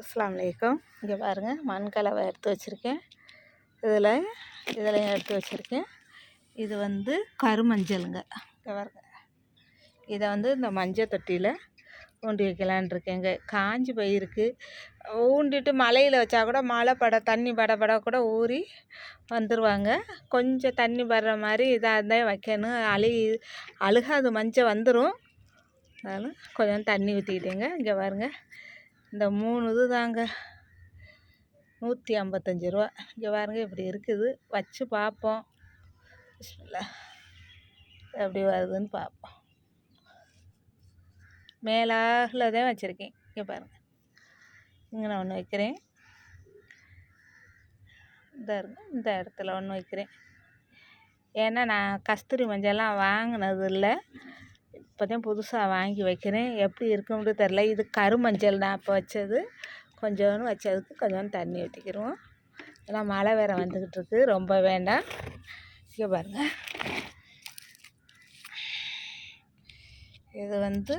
அஸ்லாம் வலைக்கம் இங்கே பாருங்கள் மண் கலவை எடுத்து வச்சுருக்கேன். இதில் இதில் எடுத்து வச்சுருக்கேன். இது வந்து கருமஞ்சளுங்க. இங்கே பாருங்க. இதை வந்து இந்த மஞ்சள் தொட்டியில் ஊண்டி வைக்கலான் இருக்கேங்க. காஞ்சி போயிருக்கு. ஊண்டிட்டு மலையில் வச்சா கூட மழை பட தண்ணி பட பட கூட ஊறி வந்துடுவாங்க கொஞ்சம் தண்ணி படுற மாதிரி இதாக இருந்தால் வைக்கணும். அழு அழுகாது மஞ்சள் வந்துடும் அதனால் கொஞ்சம் தண்ணி ஊற்றிக்கிட்டேங்க இங்கே பாருங்க. இந்த மூணு இது தாங்க நூற்றி ஐம்பத்தஞ்சு ரூபா. இங்கே பாருங்கள் இப்படி இருக்குது. வச்சு பார்ப்போம் எப்படி வருதுன்னு பார்ப்போம் மேலாகில் தான் வச்சுருக்கேன். இங்கே பாருங்கள் இங்கே நான் ஒன்று வைக்கிறேன். இந்த இருங்க. இந்த இடத்துல ஒன்று வைக்கிறேன். ஏன்னா நான் கஸ்தூரி மஞ்சள்லாம் வாங்கினது இல்லை இப்போ தான் புதுசாக வாங்கி வைக்கிறேன். எப்படி இருக்கும்னு தெரில இது கருமஞ்சள் நான் இப்போ வச்சது. கொஞ்சோன்னு வச்சதுக்கு கொஞ்சோண்டு தண்ணி ஊற்றிக்கிடுவோம் ஏன்னா மழை வேறு வந்துக்கிட்டு இருக்கு ரொம்ப வேண்டாம். இங்கே பாருங்கள் இது வந்து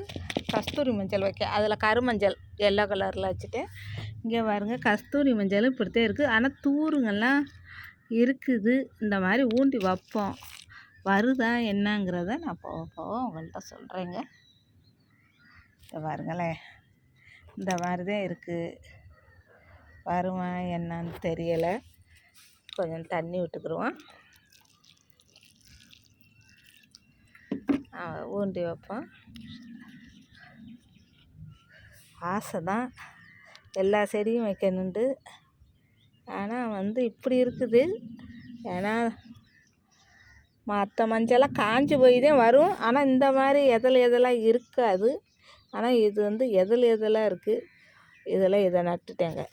கஸ்தூரி மஞ்சள் வைக்க அதில் கருமஞ்சள் எல்லோ கலரில் வச்சுட்டேன். இங்கே பாருங்க கஸ்தூரி மஞ்சளும் இப்படித்தான் இருக்குது ஆனால் தூருங்கெல்லாம் இருக்குது. இந்த மாதிரி ஊண்டி வைப்போம். வருதா என்னங்கிறத நான் போக போக உங்கள்கிட்ட சொல்கிறேங்க இதை பாருங்களேன் இந்த மாதிரி தான் இருக்குது வருமா என்னன்னு தெரியலை. கொஞ்சம் தண்ணி விட்டுக்குருவோம். ஊண்டி வைப்போம். ஆசை தான் எல்லா செடியும் வைக்கணுண்டு. ஆனால் வந்து இப்படி இருக்குது. ஏன்னா மற்ற மஞ்சள்லாம் காஞ்சி போய் தான் வரும். ஆனால் இந்த மாதிரி எதில் எதெல்லாம் இருக்காது. ஆனால் இது வந்து எதில் எதெல்லாம் இருக்குது இதெல்லாம் இதை நட்டுட்டேங்க.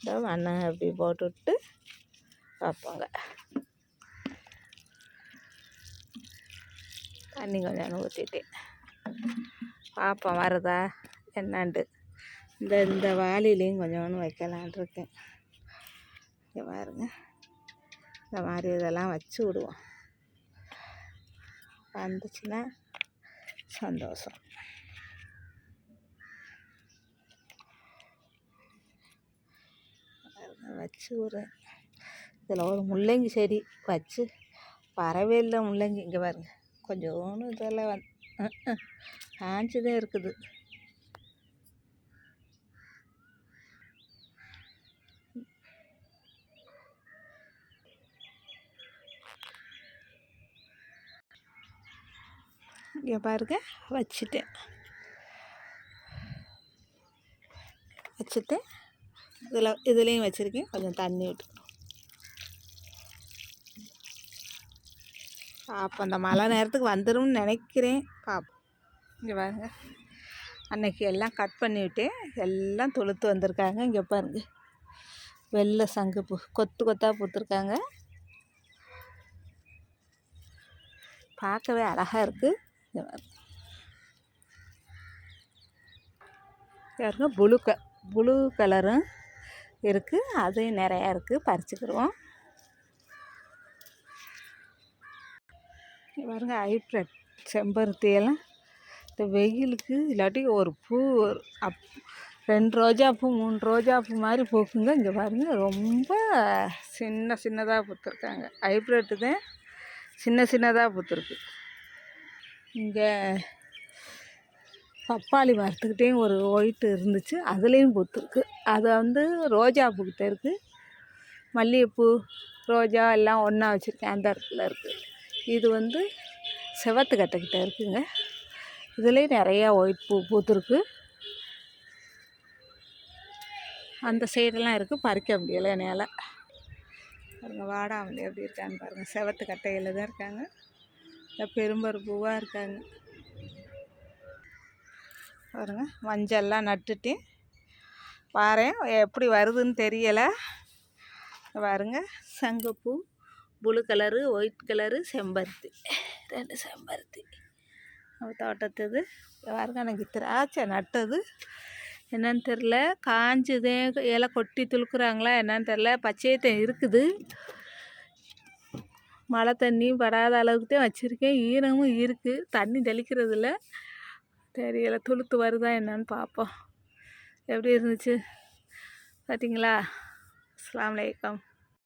இந்த மண்ணை அப்படி போட்டுவிட்டு வைப்போங்க தண்ணி கொஞ்சம் ஊற்றிட்டேன் பார்ப்போம் வருதா? என்னான்ட்டு இந்த இந்த வாளிலையும் கொஞ்சோண்டு வைக்கலான் இருக்கேன். இங்கே பாருங்க. இந்த மாதிரி இதெல்லாம் வச்சு விடுவோம். வந்துச்சுன்னா சந்தோஷம். வச்சு ஒரு இதில் ஒரு முள்ளங்கி செடி வச்சு பறவை இல்லை முள்ளங்கி. இங்கே பாருங்க கொஞ்சோன்னு இதெல்லாம் வந் காஞ்சுதான் இருக்குது. இங்கே பாருங்க வச்சுட்டேன். வச்சுட்டு இதில் இதுலேயும் வச்சுருக்கேன். கொஞ்சம் தண்ணி விட்டு. அப்போ அந்த மழை நேரத்துக்கு வந்துடும் நினைக்கிறேன். பார்ப்போம் இங்கே பாருங்க. அன்னைக்கு எல்லாம் கட் பண்ணிவிட்டேன் எல்லாம் தொழுத்து வந்திருக்காங்க. இங்கே பாருங்க. வெள்ளை பூ கொத்து கொத்தாக பூத்துருக்காங்க. பார்க்கவே அழகாக இருக்குது பாருங்க ப்ளூ க ப்ளூ கலரும் இருக்குது அதையும் நிறையா இருக்குது பறிச்சுக்கிடுவோம் பாருங்க ஹைப்ரட் செம்பருத்தி எல்லாம். இந்த வெயிலுக்கு இல்லாட்டி ஒரு பூ ஒரு அப் ரெண்டு ரோஜா பூ மூணு ரோஜா பூ மாதிரி பூக்குங்க. இங்கே பாருங்க ரொம்ப சின்ன சின்னதாக பூத்துருக்காங்க. ஹைப்ரட்டு தான் சின்ன சின்னதாக பூத்துருக்கு. இங்கே பப்பாளி மரத்துக்கிட்டேயும் ஒரு ஒயிட் இருந்துச்சு. அதுலேயும் பூத்துருக்கு. அது வந்து ரோஜா பூக்கிட்ட இருக்குது மல்லிகைப்பூ ரோஜா எல்லாம் ஒன்றா வச்சுருக்கேன். அந்த இடத்துல இருக்குது இது வந்து செவத்து கட்டைக்கிட்ட இருக்குங்க. இதுலேயும் நிறையா ஒயிட் பூ பூத்துருக்கு. அந்த சைடெல்லாம் இருக்குது பறிக்க முடியலை என்னால். பாருங்க வாடாமல்லி எப்படி இருக்கான்னு பாருங்கள் செவத்து கட்டையில் தான் இருக்காங்க. இந்த பூவாக இருக்காங்க. பாருங்க மஞ்சள்லாம் நட்டுட்டு பாரேன் எப்படி வருதுன்னு தெரியலை. பாருங்க சங்குப்பூ ப்ளூ கலரு ஒயிட் கலரு செம்பருத்தி. ரெண்டு செம்பருத்தி. நம்ம தோட்டத்துது. பாருங்க எனக்கு திராட்சை நட்டது. என்னன்னு தெரில காஞ்சதே இலை கொட்டி துளுக்குறாங்களா என்னன்னு தெரில பச்சையத்தை இருக்குது. மழை தண்ணியும் படாத அளவுக்கு தான் வச்சுருக்கேன். ஈரமும் இருக்குது தண்ணி தெளிக்கிறதில்ல. தெரியலை. துளுத்து வருதா என்னன்னு பார்ப்போம் எப்படி இருந்துச்சு? பார்த்தீங்களா அஸ்லாம் வலைக்கம்